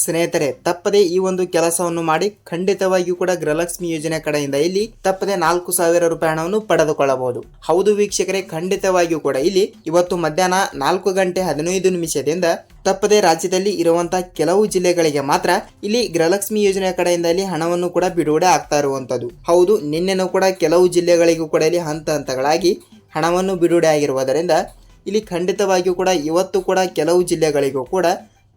ಸ್ನೇಹಿತರೆ, ತಪ್ಪದೆ ಈ ಒಂದು ಕೆಲಸವನ್ನು ಮಾಡಿ ಖಂಡಿತವಾಗಿಯೂ ಕೂಡ ಗೃಹಲಕ್ಷ್ಮಿ ಯೋಜನೆ ಕಡೆಯಿಂದ ಇಲ್ಲಿ ತಪ್ಪದೆ ನಾಲ್ಕು ಸಾವಿರ ರೂಪಾಯಿ ಹಣವನ್ನು ಪಡೆದುಕೊಳ್ಳಬಹುದು. ಹೌದು ವೀಕ್ಷಕರೇ, ಖಂಡಿತವಾಗಿಯೂ ಕೂಡ ಇಲ್ಲಿ ಇವತ್ತು ಮಧ್ಯಾಹ್ನ ನಾಲ್ಕು ಗಂಟೆ ಹದಿನೈದು ನಿಮಿಷದಿಂದ ತಪ್ಪದೆ ರಾಜ್ಯದಲ್ಲಿ ಇರುವಂತಹ ಕೆಲವು ಜಿಲ್ಲೆಗಳಿಗೆ ಮಾತ್ರ ಇಲ್ಲಿ ಗೃಹಲಕ್ಷ್ಮಿ ಯೋಜನೆ ಕಡೆಯಿಂದ ಇಲ್ಲಿ ಹಣವನ್ನು ಕೂಡ ಬಿಡುಗಡೆ ಆಗ್ತಾ ಇರುವಂತದ್ದು ಹೌದು, ನಿನ್ನೆನೂ ಕೂಡ ಕೆಲವು ಜಿಲ್ಲೆಗಳಿಗೂ ಕೂಡ ಇಲ್ಲಿ ಹಂತ ಹಂತಗಳಾಗಿ ಹಣವನ್ನು ಬಿಡುಗಡೆ ಆಗಿರುವುದರಿಂದ ಇಲ್ಲಿ ಖಂಡಿತವಾಗಿಯೂ ಕೂಡ ಇವತ್ತು ಕೂಡ ಕೆಲವು ಜಿಲ್ಲೆಗಳಿಗೂ ಕೂಡ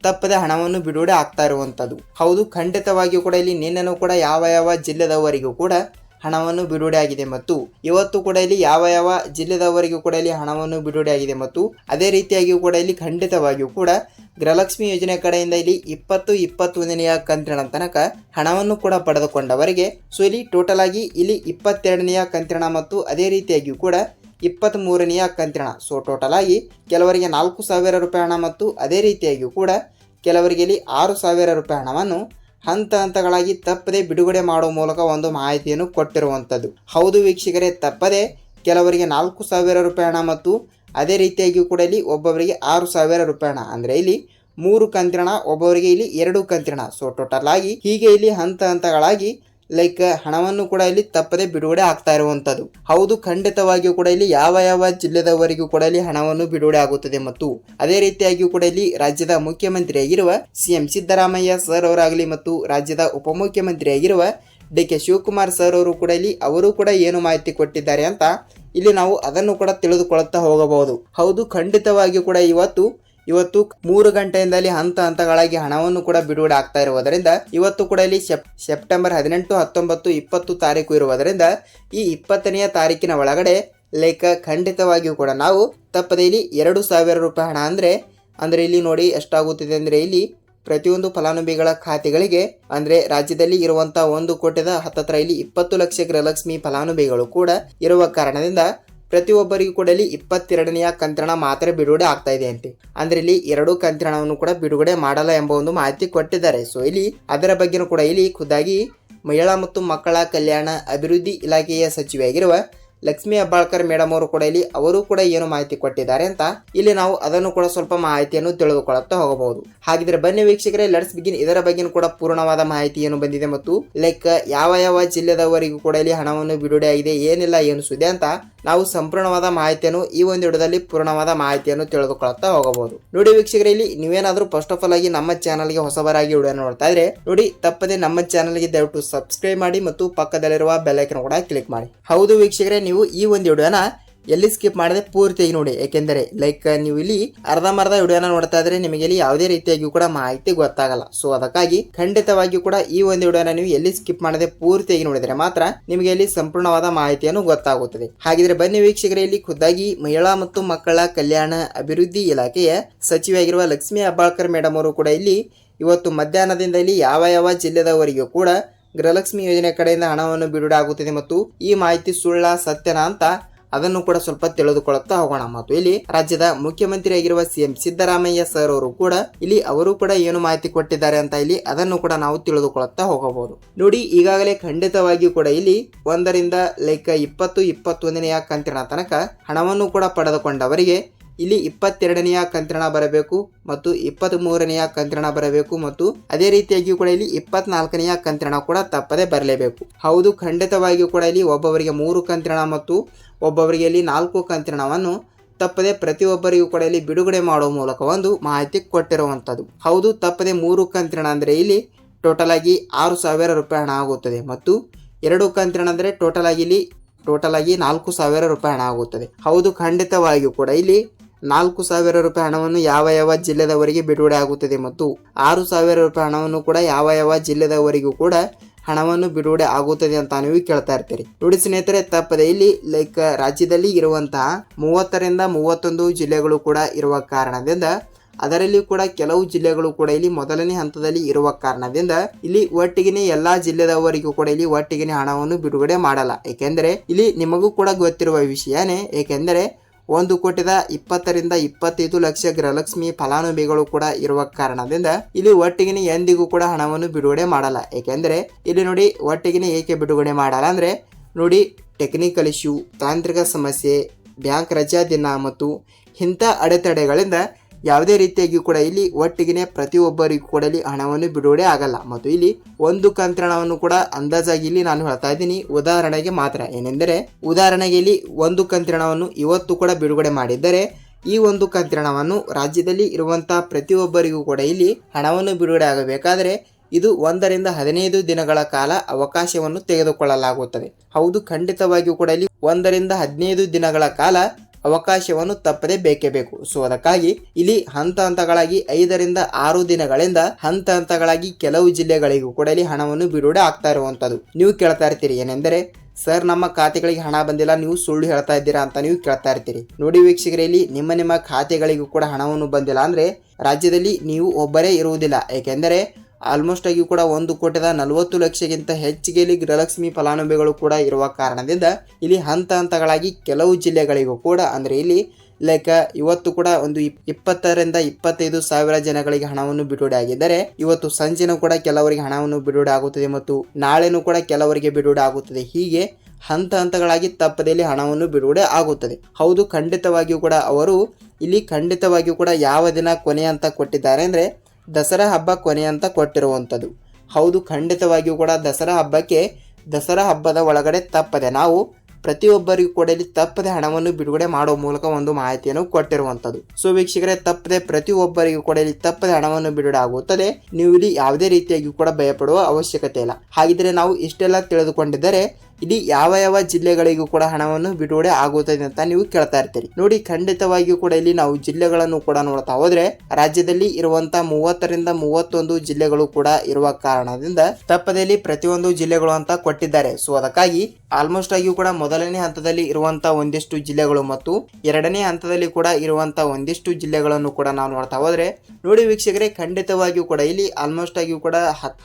ತಪ್ಪದೆ ಹಣವನ್ನು ಬಿಡುಗಡೆ ಆಗ್ತಾ ಇರುವಂಥದ್ದು. ಹೌದು, ಖಂಡಿತವಾಗಿಯೂ ಕೂಡ ಇಲ್ಲಿ ನಿನ್ನೆನೂ ಕೂಡ ಯಾವ ಯಾವ ಜಿಲ್ಲೆದವರಿಗೂ ಕೂಡ ಹಣವನ್ನು ಬಿಡುಗಡೆ ಆಗಿದೆ ಮತ್ತು ಇವತ್ತು ಕೂಡ ಇಲ್ಲಿ ಯಾವ ಯಾವ ಜಿಲ್ಲೆದವರಿಗೂ ಕೂಡ ಇಲ್ಲಿ ಹಣವನ್ನು ಬಿಡುಗಡೆ ಆಗಿದೆ ಮತ್ತು ಅದೇ ರೀತಿಯಾಗಿಯೂ ಕೂಡ ಇಲ್ಲಿ ಖಂಡಿತವಾಗಿಯೂ ಕೂಡ ಗೃಹಲಕ್ಷ್ಮಿ ಯೋಜನೆ ಕಡೆಯಿಂದ ಇಲ್ಲಿ ಇಪ್ಪತ್ತು ಇಪ್ಪತ್ತೊಂದನೆಯ ಕಂತಿನ ತನಕ ಹಣವನ್ನು ಕೂಡ ಪಡೆದುಕೊಂಡವರಿಗೆ, ಸೊ ಇಲ್ಲಿ ಟೋಟಲ್ ಆಗಿ ಇಲ್ಲಿ ಇಪ್ಪತ್ತೆರಡನೆಯ ಕಂತಿನ ಮತ್ತು ಅದೇ ರೀತಿಯಾಗಿಯೂ ಕೂಡ ಇಪ್ಪತ್ತ್ ಮೂರನೆಯ ಕಂತಿನ. ಸೊ ಟೋಟಲ್ ಆಗಿ ಕೆಲವರಿಗೆ ನಾಲ್ಕು ಸಾವಿರ ರೂಪಾಯಿ ಹಣ ಮತ್ತು ಅದೇ ರೀತಿಯಾಗಿಯೂ ಕೂಡ ಕೆಲವರಿಗೆ ಇಲ್ಲಿ ಆರು ಸಾವಿರ ರೂಪಾಯಿ ಹಣವನ್ನು ಹಂತ ಹಂತಗಳಾಗಿ ತಪ್ಪದೆ ಬಿಡುಗಡೆ ಮಾಡುವ ಮೂಲಕ ಒಂದು ಮಾಹಿತಿಯನ್ನು ಕೊಟ್ಟಿರುವಂಥದ್ದು. ಹೌದು ವೀಕ್ಷಕರೇ, ತಪ್ಪದೆ ಕೆಲವರಿಗೆ ನಾಲ್ಕು ಸಾವಿರ ರೂಪಾಯಿ ಹಣ ಮತ್ತು ಅದೇ ರೀತಿಯಾಗಿಯೂ ಕೂಡ ಇಲ್ಲಿ ಒಬ್ಬೊಬ್ಬರಿಗೆ ಆರು ಸಾವಿರ ರೂಪಾಯಿ ಹಣ. ಅಂದರೆ ಇಲ್ಲಿ ಮೂರು ಕಂತಿನ, ಒಬ್ಬೊಬ್ಬರಿಗೆ ಇಲ್ಲಿ ಎರಡು ಕಂತಿನ. ಸೊ ಟೋಟಲ್ ಆಗಿ ಹೀಗೆ ಇಲ್ಲಿ ಹಂತ ಹಂತಗಳಾಗಿ ಲೈಕ್ ಹಣವನ್ನು ಕೂಡ ಇಲ್ಲಿ ತಪ್ಪದೆ ಬಿಡುಗಡೆ ಆಗ್ತಾ ಇರುವಂಥದ್ದು. ಹೌದು, ಖಂಡಿತವಾಗಿಯೂ ಕೂಡ ಇಲ್ಲಿ ಯಾವ ಯಾವ ಜಿಲ್ಲೆದವರಿಗೂ ಕೂಡ ಇಲ್ಲಿ ಹಣವನ್ನು ಬಿಡುಗಡೆ ಆಗುತ್ತದೆ ಮತ್ತು ಅದೇ ರೀತಿಯಾಗಿಯೂ ಕೂಡ ಇಲ್ಲಿ ರಾಜ್ಯದ ಮುಖ್ಯಮಂತ್ರಿಯಾಗಿರುವ ಸಿಎಂ ಸಿದ್ದರಾಮಯ್ಯ ಸರ್ ಅವರಾಗಲಿ ಮತ್ತು ರಾಜ್ಯದ ಉಪಮುಖ್ಯಮಂತ್ರಿಯಾಗಿರುವ ಡಿ ಕೆ ಶಿವಕುಮಾರ್ ಸರ್ ಅವರು ಕೂಡ ಇಲ್ಲಿ ಅವರು ಕೂಡ ಏನು ಮಾಹಿತಿ ಕೊಟ್ಟಿದ್ದಾರೆ ಅಂತ ಇಲ್ಲಿ ನಾವು ಅದನ್ನು ಕೂಡ ತಿಳಿದುಕೊಳ್ಳುತ್ತಾ ಹೋಗಬಹುದು. ಹೌದು, ಖಂಡಿತವಾಗಿಯೂ ಕೂಡ ಇವತ್ತು ಇವತ್ತು ಮೂರು ಗಂಟೆಯಿಂದಲೇ ಹಂತ ಹಂತಗಳಾಗಿ ಹಣವನ್ನು ಕೂಡ ಬಿಡುಗಡೆ ಆಗ್ತಾ ಇರುವುದರಿಂದ ಇವತ್ತು ಕೂಡ ಇಲ್ಲಿ ಸೆಪ್, ಸೆಪ್ಟೆಂಬರ್ ಹದಿನೆಂಟು, ಹತ್ತೊಂಬತ್ತು, ಇಪ್ಪತ್ತು ತಾರೀಕು ಇರುವುದರಿಂದ ಈ ಇಪ್ಪತ್ತನೆಯ ತಾರೀಕಿನ ಒಳಗಡೆ ಲೈಕ್ ಖಂಡಿತವಾಗಿಯೂ ಕೂಡ ನಾವು ತಪ್ಪದೆ ಇಲ್ಲಿ ಎರಡು ಸಾವಿರ ರೂಪಾಯಿ ಹಣ ಅಂದರೆ ಅಂದರೆ ಇಲ್ಲಿ ನೋಡಿ ಎಷ್ಟಾಗುತ್ತಿದೆ ಅಂದರೆ ಇಲ್ಲಿ ಪ್ರತಿಯೊಂದು ಫಲಾನುಭವಿಗಳ ಖಾತೆಗಳಿಗೆ ಅಂದರೆ ರಾಜ್ಯದಲ್ಲಿ ಇರುವಂಥ ಒಂದು ಕೋಟಿದ ಹತ್ತತ್ರ ಇಲ್ಲಿ ಇಪ್ಪತ್ತು ಲಕ್ಷ ಗೃಹಲಕ್ಷ್ಮಿ ಫಲಾನುಭವಿಗಳು ಕೂಡ ಇರುವ ಕಾರಣದಿಂದ ಪ್ರತಿಯೊಬ್ಬರಿಗೂ ಕೂಡ ಇಲ್ಲಿ ಇಪ್ಪತ್ತೆರಡನೆಯ ಕಂತ್ರಣ ಮಾತ್ರ ಬಿಡುಗಡೆ ಆಗ್ತಾ ಇದೆ ಅಂತೆ. ಅಂದ್ರೆ ಇಲ್ಲಿ ಎರಡು ಕಂತ್ರಣವನ್ನು ಕೂಡ ಬಿಡುಗಡೆ ಮಾಡಲ್ಲ ಎಂಬ ಒಂದು ಮಾಹಿತಿ ಕೊಟ್ಟಿದ್ದಾರೆ. ಸೊ ಇಲ್ಲಿ ಅದರ ಬಗ್ಗೆನೂ ಕೂಡ ಇಲ್ಲಿ ಖುದ್ದಾಗಿ ಮಹಿಳಾ ಮತ್ತು ಮಕ್ಕಳ ಕಲ್ಯಾಣ ಅಭಿವೃದ್ಧಿ ಇಲಾಖೆಯ ಸಚಿವೆಯಾಗಿರುವ ಲಕ್ಷ್ಮಿ ಹೆಬ್ಬಾಳ್ಕರ್ ಮೇಡಮ್ ಅವರು ಕೂಡ ಇಲ್ಲಿ ಅವರು ಕೂಡ ಏನು ಮಾಹಿತಿ ಕೊಟ್ಟಿದ್ದಾರೆ ಅಂತ ಇಲ್ಲಿ ನಾವು ಅದನ್ನು ಕೂಡ ಸ್ವಲ್ಪ ಮಾಹಿತಿಯನ್ನು ತಿಳಿದುಕೊಳ್ಳುತ್ತಾ ಹೋಗಬಹುದು. ಹಾಗಿದ್ರೆ ಬನ್ನಿ ವೀಕ್ಷಕರೇ ಲೆಟ್ಸ್ ಬಿಗಿನ್ ಇದರ ಬಗ್ಗೆನೂ ಕೂಡ ಪೂರ್ಣವಾದ ಮಾಹಿತಿ ಏನು ಬಂದಿದೆ ಮತ್ತು ಲೈಕ್ ಯಾವ ಯಾವ ಜಿಲ್ಲೆದವರಿಗೂ ಕೂಡ ಇಲ್ಲಿ ಹಣವನ್ನು ಬಿಡುಗಡೆ ಆಗಿದೆ, ಏನಿಲ್ಲ, ಏನು ಅಂತ ನಾವು ಸಂಪೂರ್ಣವಾದ ಮಾಹಿತಿಯನ್ನು ಈ ಒಂದು ವಿಡಿಯೋದಲ್ಲಿ ಪೂರ್ಣವಾದ ಮಾಹಿತಿಯನ್ನು ತಿಳಿದುಕೊಳ್ಳುತ್ತಾ ಹೋಗಬಹುದು. ನೋಡಿ ವೀಕ್ಷಕರೇ, ಇಲ್ಲಿ ನೀವೇನಾದರೂ ಫಸ್ಟ್ ಆಫ್ ಆಲ್ ಆಗಿ ನಮ್ಮ ಚಾನಲ್ಗೆ ಹೊಸಬರಾಗಿ ವಿಡಿಯೋ ನೋಡ್ತಾ ಇದ್ರೆ, ನೋಡಿ ತಪ್ಪದೆ ನಮ್ಮ ಚಾನಲ್ಗೆ ದಯವಿಟ್ಟು ಸಬ್ಸ್ಕ್ರೈಬ್ ಮಾಡಿ ಮತ್ತು ಪಕ್ಕದಲ್ಲಿರುವ ಬೆಲ್ ಐಕನ್ ಕೂಡ ಕ್ಲಿಕ್ ಮಾಡಿ. ಹೌದು ವೀಕ್ಷಕರೇ, ನೀವು ಈ ಒಂದು ವಿಡಿಯೋನ ಎಲ್ಲಿ ಸ್ಕಿಪ್ ಮಾಡದೆ ಪೂರ್ತಿಯಾಗಿ ನೋಡಿ. ಏಕೆಂದರೆ ಲೈಕ್ ನೀವು ಇಲ್ಲಿ ಅರ್ಧಂಬರ್ಧ ವಿಡಿಯೋನ ನೋಡ್ತಾ ಇದ್ರೆ ನಿಮಗೆ ಇಲ್ಲಿ ಯಾವುದೇ ರೀತಿಯಾಗಿಯೂ ಕೂಡ ಮಾಹಿತಿ ಗೊತ್ತಾಗಲ್ಲ. ಸೊ ಅದಕ್ಕಾಗಿ ಖಂಡಿತವಾಗಿಯೂ ಕೂಡ ಈ ಒಂದು ವಿಡಿಯೋನ ನೀವು ಎಲ್ಲಿ ಸ್ಕಿಪ್ ಮಾಡದೆ ಪೂರ್ತಿಯಾಗಿ ನೋಡಿದರೆ ಮಾತ್ರ ನಿಮಗೆ ಇಲ್ಲಿ ಸಂಪೂರ್ಣವಾದ ಮಾಹಿತಿಯನ್ನು ಗೊತ್ತಾಗುತ್ತದೆ. ಹಾಗಿದ್ರೆ ಬನ್ನಿ ವೀಕ್ಷಕರೇ, ಇಲ್ಲಿ ಖುದ್ದಾಗಿ ಮಹಿಳಾ ಮತ್ತು ಮಕ್ಕಳ ಕಲ್ಯಾಣ ಅಭಿವೃದ್ಧಿ ಇಲಾಖೆಯ ಸಚಿವೆಯಾಗಿರುವ ಲಕ್ಷ್ಮೀ ಹೆಬ್ಬಾಳ್ಕರ್ ಮೇಡಮ್ ಅವರು ಕೂಡ ಇಲ್ಲಿ ಇವತ್ತು ಮಧ್ಯಾಹ್ನದಿಂದ ಇಲ್ಲಿ ಯಾವ ಯಾವ ಜಿಲ್ಲೆದವರಿಗೂ ಕೂಡ ಗೃಹಲಕ್ಷ್ಮಿ ಯೋಜನೆ ಕಡೆಯಿಂದ ಹಣವನ್ನು ಬಿಡುಗಡೆ ಆಗುತ್ತಿದೆ ಮತ್ತು ಈ ಮಾಹಿತಿ ಸುಳ್ಳ, ಸತ್ಯನ ಅಂತ ಅದನ್ನು ಕೂಡ ಸ್ವಲ್ಪ ತಿಳಿದುಕೊಳ್ಳುತ್ತಾ ಹೋಗೋಣ ಮತ್ತು ಇಲ್ಲಿ ರಾಜ್ಯದ ಮುಖ್ಯಮಂತ್ರಿಯಾಗಿರುವ ಸಿಎಂ ಸಿದ್ದರಾಮಯ್ಯ ಸರ್ ಅವರು ಕೂಡ ಇಲ್ಲಿ ಅವರು ಕೂಡ ಏನು ಮಾಹಿತಿ ಕೊಟ್ಟಿದ್ದಾರೆ ಅಂತ ಇಲ್ಲಿ ಅದನ್ನು ಕೂಡ ನಾವು ತಿಳಿದುಕೊಳ್ಳುತ್ತಾ ಹೋಗಬಹುದು. ನೋಡಿ, ಈಗಾಗಲೇ ಖಂಡಿತವಾಗಿಯೂ ಕೂಡ ಇಲ್ಲಿ ಒಂದರಿಂದ ಲೈಕ್ ಇಪ್ಪತ್ತು, ಇಪ್ಪತ್ತೊಂದನೆಯ ಕಂತಿನ ತನಕ ಹಣವನ್ನು ಕೂಡ ಪಡೆದುಕೊಂಡವರಿಗೆ ಇಲ್ಲಿ ಇಪ್ಪತ್ತೆರಡನೆಯ ಕಂತ್ರಣ ಬರಬೇಕು ಮತ್ತು ಇಪ್ಪತ್ತ್ ಮೂರನೆಯ ಕಂತ್ರಣ ಬರಬೇಕು ಮತ್ತು ಅದೇ ರೀತಿಯಾಗಿಯೂ ಕೂಡ ಇಲ್ಲಿ ಇಪ್ಪತ್ನಾಲ್ಕನೆಯ ಕಂತ್ರಣ ಕೂಡ ತಪ್ಪದೆ ಬರಲೇಬೇಕು. ಹೌದು, ಖಂಡಿತವಾಗಿಯೂ ಕೂಡ ಇಲ್ಲಿ ಒಬ್ಬೊಬ್ಬರಿಗೆ ಮೂರು ಕಂತ್ರಣ ಮತ್ತು ಒಬ್ಬೊಬ್ಬರಿಗೆ ಇಲ್ಲಿ ನಾಲ್ಕು ಕಂತ್ರಣವನ್ನು ತಪ್ಪದೆ ಪ್ರತಿಯೊಬ್ಬರಿಗೂ ಕೂಡ ಇಲ್ಲಿ ಬಿಡುಗಡೆ ಮಾಡುವ ಮೂಲಕ ಒಂದು ಮಾಹಿತಿ ಕೊಟ್ಟಿರುವಂಥದ್ದು. ಹೌದು, ತಪ್ಪದೆ ಮೂರು ಕಂತ್ರಣ ಅಂದರೆ ಇಲ್ಲಿ ಟೋಟಲ್ ಆಗಿ ಆರು ಸಾವಿರ ರೂಪಾಯಿ ಹಣ ಆಗುತ್ತದೆ ಮತ್ತು ಎರಡು ಕಂತ್ರಣ ಅಂದರೆ ಟೋಟಲ್ ಆಗಿ ಇಲ್ಲಿ ಟೋಟಲ್ ಆಗಿ ನಾಲ್ಕು ಸಾವಿರ ರೂಪಾಯಿ ಹಣ ಆಗುತ್ತದೆ. ಹೌದು, ಖಂಡಿತವಾಗಿಯೂ ಕೂಡ ಇಲ್ಲಿ ನಾಲ್ಕು ಸಾವಿರ ರೂಪಾಯಿ ಹಣವನ್ನು ಯಾವ ಯಾವ ಜಿಲ್ಲೆದವರಿಗೆ ಬಿಡುಗಡೆ ಆಗುತ್ತದೆ ಮತ್ತು ಆರು ಸಾವಿರ ರೂಪಾಯಿ ಹಣವನ್ನು ಕೂಡ ಯಾವ ಯಾವ ಜಿಲ್ಲೆದವರಿಗೂ ಕೂಡ ಹಣವನ್ನು ಬಿಡುಗಡೆ ಆಗುತ್ತದೆ ಅಂತ ನೀವು ಕೇಳ್ತಾ ಇರ್ತೀರಿ. ನೋಡಿ ಸ್ನೇಹಿತರೆ, ತಪ್ಪದೆ ಇಲ್ಲಿ ಲೈಕ್ ರಾಜ್ಯದಲ್ಲಿ ಇರುವಂತಹ ಮೂವತ್ತರಿಂದ ಮೂವತ್ತೊಂದು ಜಿಲ್ಲೆಗಳು ಕೂಡ ಇರುವ ಕಾರಣದಿಂದ ಅದರಲ್ಲಿ ಕೂಡ ಕೆಲವು ಜಿಲ್ಲೆಗಳು ಕೂಡ ಇಲ್ಲಿ ಮೊದಲನೇ ಹಂತದಲ್ಲಿ ಇರುವ ಕಾರಣದಿಂದ ಇಲ್ಲಿ ಒಟ್ಟಿಗೆನೆ ಎಲ್ಲಾ ಜಿಲ್ಲೆದವರಿಗೂ ಕೂಡ ಇಲ್ಲಿ ಒಟ್ಟಿಗೆನೆ ಹಣವನ್ನು ಬಿಡುಗಡೆ ಮಾಡಲ್ಲ. ಏಕೆಂದರೆ ಇಲ್ಲಿ ನಿಮಗೂ ಕೂಡ ಗೊತ್ತಿರುವ ವಿಷಯನೇ ಏಕೆಂದರೆ ಒಂದು ಕೋಟಿದ ಇಪ್ಪತ್ತರಿಂದ ಇಪ್ಪತ್ತೈದು ಲಕ್ಷ ಗೃಹಲಕ್ಷ್ಮಿ ಫಲಾನುಭವಿಗಳು ಕೂಡ ಇರುವ ಕಾರಣದಿಂದ ಇಲ್ಲಿ ಒಟ್ಟಿಗೆ ಎಂದಿಗೂ ಕೂಡ ಹಣವನ್ನು ಬಿಡುಗಡೆ ಮಾಡಲ್ಲ. ಏಕೆಂದರೆ ಇಲ್ಲಿ ನೋಡಿ ಒಟ್ಟಿಗೆ ಏಕೆ ಬಿಡುಗಡೆ ಮಾಡಲ್ಲ ಅಂದ್ರೆ ನೋಡಿ ಟೆಕ್ನಿಕಲ್ ಇಶ್ಯೂ ತಾಂತ್ರಿಕ ಸಮಸ್ಯೆ, ಬ್ಯಾಂಕ್ ರಜಾ ದಿನ ಮತ್ತು ಇಂಥ ಅಡೆತಡೆಗಳಿಂದ ಯಾವುದೇ ರೀತಿಯಾಗಿ ಕೂಡ ಇಲ್ಲಿ ಒಟ್ಟಿಗೆ ಪ್ರತಿಯೊಬ್ಬರಿಗೂ ಕೂಡ ಇಲ್ಲಿ ಹಣವನ್ನು ಬಿಡುಗಡೆ ಆಗಲ್ಲ. ಮತ್ತು ಇಲ್ಲಿ ಒಂದು ಕಂತ್ರಣವನ್ನು ಕೂಡ ಅಂದಾಜಾಗಿ ಇಲ್ಲಿ ನಾನು ಹೇಳ್ತಾ ಇದ್ದೀನಿ. ಉದಾಹರಣೆಗೆ ಮಾತ್ರ ಏನೆಂದರೆ, ಉದಾಹರಣೆಗೆ ಇಲ್ಲಿ ಒಂದು ಕಂತ್ರಣವನ್ನು ಇವತ್ತು ಕೂಡ ಬಿಡುಗಡೆ ಮಾಡಿದ್ದರೆ, ಈ ಒಂದು ಕಂತ್ರಣವನ್ನು ರಾಜ್ಯದಲ್ಲಿ ಇರುವಂತಹ ಪ್ರತಿಯೊಬ್ಬರಿಗೂ ಕೂಡ ಇಲ್ಲಿ ಹಣವನ್ನು ಬಿಡುಗಡೆ ಆಗಬೇಕಾದರೆ, ಇದು ಒಂದರಿಂದ ಹದಿನೈದು ದಿನಗಳ ಕಾಲ ಅವಕಾಶವನ್ನು ತೆಗೆದುಕೊಳ್ಳಲಾಗುತ್ತದೆ. ಹೌದು, ಖಂಡಿತವಾಗಿಯೂ ಕೂಡ ಇಲ್ಲಿ ಒಂದರಿಂದ ಹದಿನೈದು ದಿನಗಳ ಕಾಲ ಅವಕಾಶವನ್ನು ತಪ್ಪದೇ ಬೇಕೇ ಬೇಕು. ಸೊ, ಅದಕ್ಕಾಗಿ ಇಲ್ಲಿ ಹಂತ ಹಂತಗಳಾಗಿ ಐದರಿಂದ ಆರು ದಿನಗಳಿಂದ ಹಂತ ಹಂತಗಳಾಗಿ ಕೆಲವು ಜಿಲ್ಲೆಗಳಿಗೂ ಕೂಡ ಇಲ್ಲಿ ಹಣವನ್ನು ಬಿಡುಗಡೆ ಆಗ್ತಾ ಇರುವಂತದ್ದು ನೀವು ಕೇಳ್ತಾ ಇರ್ತೀರಿ, ಏನೆಂದರೆ, ಸರ್, ನಮ್ಮ ಖಾತೆಗಳಿಗೆ ಹಣ ಬಂದಿಲ್ಲ, ನೀವು ಸುಳ್ಳು ಹೇಳ್ತಾ ಇದ್ದೀರಾ ಅಂತ ನೀವು ಕೇಳ್ತಾ ಇರ್ತೀರಿ. ನೋಡಿ ವೀಕ್ಷಕರೇ, ಇಲ್ಲಿ ನಿಮ್ಮ ನಿಮ್ಮ ಖಾತೆಗಳಿಗೂ ಕೂಡ ಹಣವನ್ನು ಬಂದಿಲ್ಲ. ಅಂದ್ರೆ, ರಾಜ್ಯದಲ್ಲಿ ನೀವು ಒಬ್ಬರೇ ಇರುವುದಿಲ್ಲ. ಏಕೆಂದರೆ ಆಲ್ಮೋಸ್ಟ್ ಆಗಿ ಕೂಡ ಒಂದು ಕೋಟಿದ ನಲವತ್ತು ಲಕ್ಷಕ್ಕಿಂತ ಹೆಚ್ಚಿಗೆ ಇಲ್ಲಿ ಗೃಹಲಕ್ಷ್ಮಿ ಫಲಾನುಭವಿಗಳು ಕೂಡ ಇರುವ ಕಾರಣದಿಂದ ಇಲ್ಲಿ ಹಂತ ಹಂತಗಳಾಗಿ ಕೆಲವು ಜಿಲ್ಲೆಗಳಿಗೂ ಕೂಡ, ಅಂದರೆ ಇಲ್ಲಿ ಲೈಕ್ ಇವತ್ತು ಕೂಡ ಒಂದು ಇಪ್- ಇಪ್ಪತ್ತರಿಂದ ಇಪ್ಪತ್ತೈದು ಸಾವಿರ ಜನಗಳಿಗೆ ಹಣವನ್ನು ಬಿಡುಗಡೆ ಆಗಿದ್ದರೆ, ಇವತ್ತು ಸಂಜೆನೂ ಕೂಡ ಕೆಲವರಿಗೆ ಹಣವನ್ನು ಬಿಡುಗಡೆ ಆಗುತ್ತದೆ ಮತ್ತು ನಾಳೆನೂ ಕೂಡ ಕೆಲವರಿಗೆ ಬಿಡುಗಡೆ ಆಗುತ್ತದೆ. ಹೀಗೆ ಹಂತ ಹಂತಗಳಾಗಿ ತಪ್ಪದಲ್ಲಿ ಹಣವನ್ನು ಬಿಡುಗಡೆ ಆಗುತ್ತದೆ. ಹೌದು, ಖಂಡಿತವಾಗಿಯೂ ಕೂಡ ಅವರು ಇಲ್ಲಿ ಖಂಡಿತವಾಗಿಯೂ ಕೂಡ ಯಾವ ದಿನ ಕೊನೆ ಅಂತ ಕೊಟ್ಟಿದ್ದಾರೆ ಅಂದರೆ ದಸರಾ ಹಬ್ಬ ಕೊನೆ ಅಂತ ಕೊಟ್ಟಿರುವಂಥದ್ದು. ಹೌದು, ಖಂಡಿತವಾಗಿಯೂ ಕೂಡ ದಸರಾ ಹಬ್ಬಕ್ಕೆ ದಸರಾ ಹಬ್ಬದ ಒಳಗಡೆ ತಪ್ಪದೆ ನಾವು ಪ್ರತಿಯೊಬ್ಬರಿಗೂ ಕೂಡ ಇಲ್ಲಿ ತಪ್ಪದೆ ಹಣವನ್ನು ಬಿಡುಗಡೆ ಮಾಡುವ ಮೂಲಕ ಒಂದು ಮಾಹಿತಿಯನ್ನು ಕೊಟ್ಟಿರುವಂತದ್ದು ಸೊ ವೀಕ್ಷಕರೇ, ತಪ್ಪದೆ ಪ್ರತಿಯೊಬ್ಬರಿಗೂ ಕೂಡ ಇಲ್ಲಿ ತಪ್ಪದೆ ಹಣವನ್ನು ಬಿಡುಗಡೆ ಆಗುತ್ತದೆ. ನೀವು ಇಲ್ಲಿ ಯಾವುದೇ ರೀತಿಯಾಗಿ ಕೂಡ ಭಯಪಡುವ ಅವಶ್ಯಕತೆ ಇಲ್ಲ. ಹಾಗಿದ್ರೆ ನಾವು ಇಷ್ಟೆಲ್ಲ ತಿಳಿದುಕೊಂಡಿದ್ದರೆ ಇಲ್ಲಿ ಯಾವ ಯಾವ ಜಿಲ್ಲೆಗಳಿಗೂ ಕೂಡ ಹಣವನ್ನು ಬಿಡುಗಡೆ ಆಗುತ್ತದೆ ಅಂತ ನೀವು ಕೇಳ್ತಾ ಇರ್ತೀರಿ. ನೋಡಿ, ಖಂಡಿತವಾಗಿಯೂ ಕೂಡ ಇಲ್ಲಿ ನಾವು ಜಿಲ್ಲೆಗಳನ್ನು ಕೂಡ ನೋಡ್ತಾ ಹೋದ್ರೆ ರಾಜ್ಯದಲ್ಲಿ ಇರುವಂತ ಮೂವತ್ತರಿಂದ ಮೂವತ್ತೊಂದು ಜಿಲ್ಲೆಗಳು ಕೂಡ ಇರುವ ಕಾರಣದಿಂದ ತಪ್ಪದಲ್ಲಿ ಪ್ರತಿಯೊಂದು ಜಿಲ್ಲೆಗಳು ಅಂತ ಕೊಟ್ಟಿದ್ದಾರೆ. ಸೊ ಅದಕ್ಕಾಗಿ ಆಲ್ಮೋಸ್ಟ್ ಆಗಿಯೂ ಕೂಡ ಮೊದಲನೇ ಹಂತದಲ್ಲಿ ಇರುವಂತಹ ಒಂದಿಷ್ಟು ಜಿಲ್ಲೆಗಳು ಮತ್ತು ಎರಡನೇ ಹಂತದಲ್ಲಿ ಕೂಡ ಇರುವಂತ ಒಂದಿಷ್ಟು ಜಿಲ್ಲೆಗಳನ್ನು ಕೂಡ ನಾವು ನೋಡ್ತಾ ಹೋದ್ರೆ, ನೋಡಿ ವೀಕ್ಷಕರೇ, ಖಂಡಿತವಾಗಿಯೂ ಕೂಡ ಇಲ್ಲಿ ಆಲ್ಮೋಸ್ಟ್ ಆಗಿಯೂ ಕೂಡ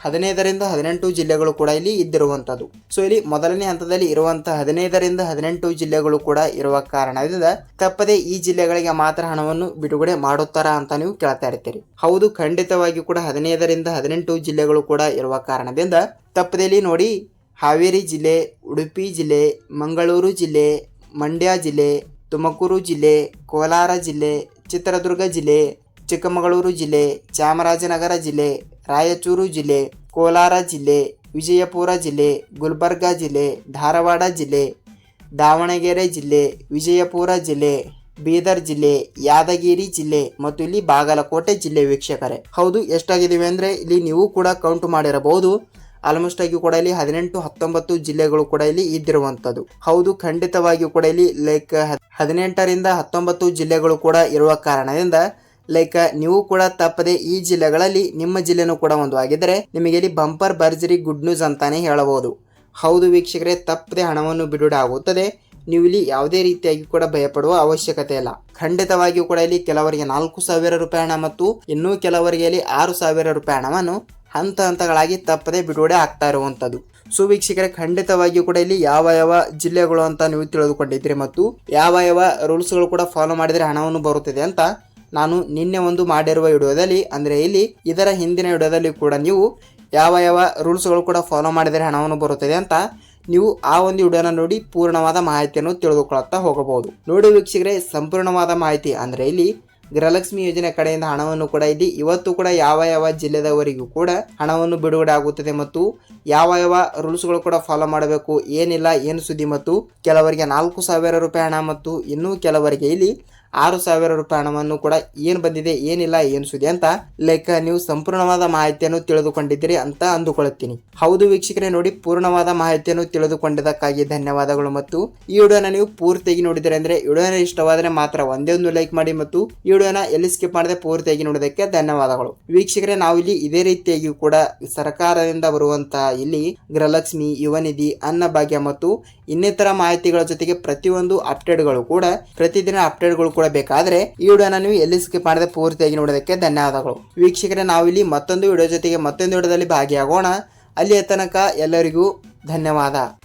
ಹದಿನೈದರಿಂದ ಹದಿನೆಂಟು ಜಿಲ್ಲೆಗಳು ಕೂಡ ಇಲ್ಲಿ ಇದ್ದಿರುವಂತದ್ದು. ಸೊ ಇಲ್ಲಿ ಮೊದಲನೇ ಹಂತದಲ್ಲಿ ಇರುವಂತಹ ಹದಿನೈದರಿಂದ ಹದಿನೆಂಟು ಜಿಲ್ಲೆಗಳು ಕೂಡ ಇರುವ ಕಾರಣದಿಂದ ತಪ್ಪದೆ ಈ ಜಿಲ್ಲೆಗಳಿಗೆ ಮಾತ್ರ ಹಣವನ್ನು ಬಿಡುಗಡೆ ಮಾಡುತ್ತಾರಾ ಅಂತ ನೀವು ಕೇಳ್ತಾ ಇರ್ತೀರಿ. ಹೌದು, ಖಂಡಿತವಾಗಿಯೂ ಕೂಡ ಹದಿನೈದರಿಂದ ಹದಿನೆಂಟು ಜಿಲ್ಲೆಗಳು ಕೂಡ ಇರುವ ಕಾರಣದಿಂದ ತಪ್ಪದೆ ಇಲ್ಲಿ ನೋಡಿ ಹಾವೇರಿ ಜಿಲ್ಲೆ, ಉಡುಪಿ ಜಿಲ್ಲೆ, ಮಂಗಳೂರು ಜಿಲ್ಲೆ, ಮಂಡ್ಯ ಜಿಲ್ಲೆ, ತುಮಕೂರು ಜಿಲ್ಲೆ, ಕೋಲಾರ ಜಿಲ್ಲೆ, ಚಿತ್ರದುರ್ಗ ಜಿಲ್ಲೆ, ಚಿಕ್ಕಮಗಳೂರು ಜಿಲ್ಲೆ, ಚಾಮರಾಜನಗರ ಜಿಲ್ಲೆ, ರಾಯಚೂರು ಜಿಲ್ಲೆ, ಕೋಲಾರ ಜಿಲ್ಲೆ, ವಿಜಯಪುರ ಜಿಲ್ಲೆ, ಗುಲ್ಬರ್ಗಾ ಜಿಲ್ಲೆ, ಧಾರವಾಡ ಜಿಲ್ಲೆ, ದಾವಣಗೆರೆ ಜಿಲ್ಲೆ, ವಿಜಯಪುರ ಜಿಲ್ಲೆ, ಬೀದರ್ ಜಿಲ್ಲೆ, ಯಾದಗಿರಿ ಜಿಲ್ಲೆ ಮತ್ತು ಇಲ್ಲಿ ಬಾಗಲಕೋಟೆ ಜಿಲ್ಲೆ ವೀಕ್ಷಕರೇ. ಹೌದು, ಎಷ್ಟಾಗಿದ್ದೀವಿ ಅಂದರೆ ಇಲ್ಲಿ ನೀವು ಕೂಡ ಕೌಂಟ್ ಮಾಡಿರಬಹುದು. ಆಲ್ಮೋಸ್ಟ್ ಆಗಿ ಕೂಡ ಇಲ್ಲಿ ಹದಿನೆಂಟು, ಹತ್ತೊಂಬತ್ತು ಜಿಲ್ಲೆಗಳು ಕೂಡ ಇಲ್ಲಿ ಇದ್ದಿರುವಂಥದ್ದು. ಹೌದು, ಖಂಡಿತವಾಗಿಯೂ ಕೂಡ ಇಲ್ಲಿ ಲೈಕ್ ಹದಿನೆಂಟರಿಂದ ಹತ್ತೊಂಬತ್ತು ಜಿಲ್ಲೆಗಳು ಕೂಡ ಇರುವ ಕಾರಣದಿಂದ ಲೈಕ್ ನೀವು ಕೂಡ ತಪ್ಪದೆ ಈ ಜಿಲ್ಲೆಗಳಲ್ಲಿ ನಿಮ್ಮ ಜಿಲ್ಲೆನೂ ಕೂಡ ಒಂದು ಆಗಿದ್ದರೆ ನಿಮಗೆ ಇಲ್ಲಿ ಬಂಪರ್ ಬರ್ಜರಿ ಗುಡ್ ನ್ಯೂಸ್ ಅಂತಾನೆ ಹೇಳಬಹುದು. ಹೌದು ವೀಕ್ಷಕರೇ, ತಪ್ಪದೆ ಹಣವನ್ನು ಬಿಡುಗಡೆ ಆಗುತ್ತದೆ. ನೀವು ಇಲ್ಲಿ ಯಾವುದೇ ರೀತಿಯಾಗಿ ಕೂಡ ಭಯಪಡುವ ಅವಶ್ಯಕತೆ ಇಲ್ಲ. ಖಂಡಿತವಾಗಿಯೂ ಕೂಡ ಇಲ್ಲಿ ಕೆಲವರಿಗೆ ನಾಲ್ಕು ಸಾವಿರ ರೂಪಾಯಿ ಹಣ ಮತ್ತು ಇನ್ನೂ ಕೆಲವರಿಗೆ ಇಲ್ಲಿ ಆರು ಸಾವಿರ ರೂಪಾಯಿ ಹಣವನ್ನು ಹಂತ ಹಂತಗಳಾಗಿ ತಪ್ಪದೆ ಬಿಡುಗಡೆ ಆಗ್ತಾ ಇರುವಂಥದ್ದು. ಸೊ ವೀಕ್ಷಕರೇ ಖಂಡಿತವಾಗಿಯೂ ಕೂಡ ಇಲ್ಲಿ ಯಾವ ಯಾವ ಜಿಲ್ಲೆಗಳು ಅಂತ ನೀವು ತಿಳಿದುಕೊಂಡಿದ್ದೀರಿ ಮತ್ತು ಯಾವ ಯಾವ ರೂಲ್ಸ್ಗಳು ಕೂಡ ಫಾಲೋ ಮಾಡಿದರೆ ಹಣವನ್ನು ಬರುತ್ತದೆ ಅಂತ ನಾನು ನಿನ್ನೆ ಒಂದು ಮಾಡಿರುವ ವಿಡಿಯೋದಲ್ಲಿ, ಅಂದರೆ ಇಲ್ಲಿ ಇದರ ಹಿಂದಿನ ವಿಡಿಯೋದಲ್ಲಿ ಕೂಡ ನೀವು ಯಾವ ಯಾವ ರೂಲ್ಸ್ಗಳು ಕೂಡ ಫಾಲೋ ಮಾಡಿದರೆ ಹಣವನ್ನು ಬರುತ್ತದೆ ಅಂತ ನೀವು ಆ ಒಂದು ವಿಡಿಯೋನ ನೋಡಿ ಪೂರ್ಣವಾದ ಮಾಹಿತಿಯನ್ನು ತಿಳಿದುಕೊಳ್ಳುತ್ತಾ ಹೋಗಬಹುದು. ನೋಡಿ ವೀಕ್ಷಕರೇ, ಸಂಪೂರ್ಣವಾದ ಮಾಹಿತಿ ಅಂದರೆ ಇಲ್ಲಿ ಗೃಹಲಕ್ಷ್ಮಿ ಯೋಜನೆ ಕಡೆಯಿಂದ ಹಣವನ್ನು ಕೂಡ ಇಲ್ಲಿ ಇವತ್ತು ಕೂಡ ಯಾವ ಯಾವ ಜಿಲ್ಲೆದವರಿಗೂ ಕೂಡ ಹಣವನ್ನು ಬಿಡುಗಡೆ ಆಗುತ್ತದೆ ಮತ್ತು ಯಾವ ಯಾವ ರೂಲ್ಸ್ಗಳು ಕೂಡ ಫಾಲೋ ಮಾಡಬೇಕು, ಏನಿಲ್ಲ, ಏನು ಸುದ್ದಿ ಮತ್ತು ಕೆಲವರಿಗೆ ನಾಲ್ಕು ಸಾವಿರ ರೂಪಾಯಿ ಹಣ ಮತ್ತು ಇನ್ನೂ ಕೆಲವರಿಗೆ ಇಲ್ಲಿ ಆರು ಸಾವಿರ ರೂಪಾಯಿ ಹಣವನ್ನು ಕೂಡ ಏನು ಬಂದಿದೆ, ಏನಿಲ್ಲ, ಏನು ಸುದ್ದಿ ಅಂತ ಲೈಕ್ ನೀವು ಸಂಪೂರ್ಣವಾದ ಮಾಹಿತಿಯನ್ನು ತಿಳಿದುಕೊಂಡಿದ್ದೀರಿ ಅಂತ ಅಂದುಕೊಳ್ಳುತ್ತೀನಿ. ಹೌದು ವೀಕ್ಷಕರೇ, ನೋಡಿ ಪೂರ್ಣವಾದ ಮಾಹಿತಿಯನ್ನು ತಿಳಿದುಕೊಂಡಿದ್ದಕ್ಕಾಗಿ ಧನ್ಯವಾದಗಳು. ಮತ್ತು ಈ ವಿಡಿಯೋನ ನೀವು ಪೂರ್ತಿಯಾಗಿ ನೋಡಿದರೆ ಅಂದ್ರೆ ವಿಡಿಯೋನ ಇಷ್ಟವಾದರೆ ಮಾತ್ರ ಒಂದೇ ಒಂದು ಲೈಕ್ ಮಾಡಿ ಮತ್ತು ಈ ವಿಡಿಯೋನ ಎಲ್ಲಿ ಸ್ಕಿಪ್ ಮಾಡದೆ ಪೂರ್ತಿಯಾಗಿ ನೋಡೋದಕ್ಕೆ ಧನ್ಯವಾದಗಳು. ವೀಕ್ಷಕರೇ, ನಾವು ಇಲ್ಲಿ ಇದೇ ರೀತಿಯಾಗಿ ಕೂಡ ಸರ್ಕಾರದಿಂದ ಬರುವಂತಹ ಇಲ್ಲಿ ಗೃಹಲಕ್ಷ್ಮಿ ಯುವನಿಧಿ ಅನ್ನಭಾಗ್ಯ ಮತ್ತು ಇನ್ನಿತರ ಮಾಹಿತಿಗಳ ಜೊತೆಗೆ ಪ್ರತಿಯೊಂದು ಅಪ್ಡೇಟ್ಗಳು ಕೂಡ ಪ್ರತಿದಿನ ಅಪ್ಡೇಟ್ಗಳು ಕೂಡ ಬೇಕಾದ್ರೆ ಈ ವಿಡಿಯೋನ ನೀವು ಎಲ್ಲಿ ಸ್ಕಿಪ್ ಮಾಡದೆ ಪೂರ್ತಿಯಾಗಿ ನೋಡೋದಕ್ಕೆ ಧನ್ಯವಾದಗಳು. ವೀಕ್ಷಕರೇ ನಾವಿಲ್ಲಿ ಮತ್ತೊಂದು ವಿಡಿಯೋ ಜೊತೆಗೆ ಮತ್ತೊಂದು ವಿಡಿಯೋದಲ್ಲಿ ಭಾಗಿಯಾಗೋಣ. ಅಲ್ಲಿಯ ತನಕ ಎಲ್ಲರಿಗೂ ಧನ್ಯವಾದ.